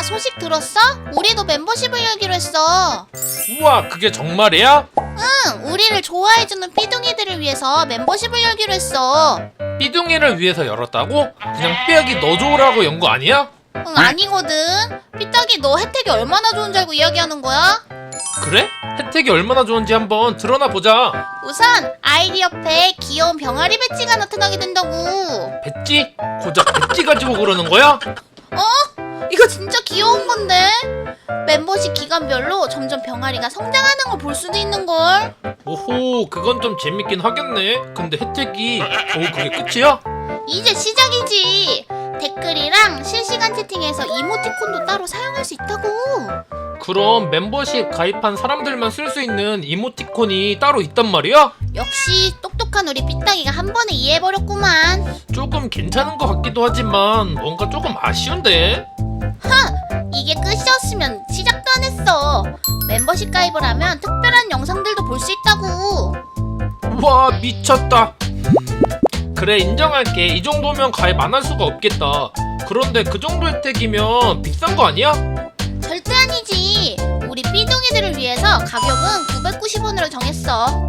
야, 소식 들었어? 우리도 멤버십을 열기로 했어. 우와 그게 정말이야? 응, 우리를 좋아해주는 삐둥이들을 위해서 멤버십을 열기로 했어. 삐둥이를 위해서 열었다고? 그냥 삐약이 너 좋으라고 연 거 아니야? 응, 아니거든. 삐딱이 너 혜택이 얼마나 좋은 줄 알고 이야기하는 거야? 그래? 혜택이 얼마나 좋은지 한번 드러나 보자 우선 아이디 옆에 귀여운 병아리 배지가 나타나게 된다고. 배지? 고작 배지 가지고 그러는 거야? 이거 진짜 귀여운 건데? 멤버십 기간별로 점점 병아리가 성장하는 걸 볼 수도 있는 걸. 오호 그건 좀 재밌긴 하겠네 근데 혜택이 오 그게 끝이야? 이제 시작이지. 댓글이랑 실시간 채팅에서 이모티콘도 따로 사용할 수 있다고. 그럼 멤버십 가입한 사람들만 쓸 수 있는 이모티콘이 따로 있단 말이야? 역시 똑똑한 우리 삐딱이가 한 번에 이해해버렸구만. 조금 괜찮은 것 같기도 하지만 뭔가 조금 아쉬운데? 이게 끝이었으면 시작도 안 했어. 멤버십 가입을 하면 특별한 영상들도 볼 수 있다고. 와 미쳤다 그래 인정할게 이 정도면 가입 안 할 수가 없겠다 그런데 그 정도 혜택이면 비싼 거 아니야? 절대 아니지. 우리 삐둥이들을 위해서 가격은 990원으로 정했어.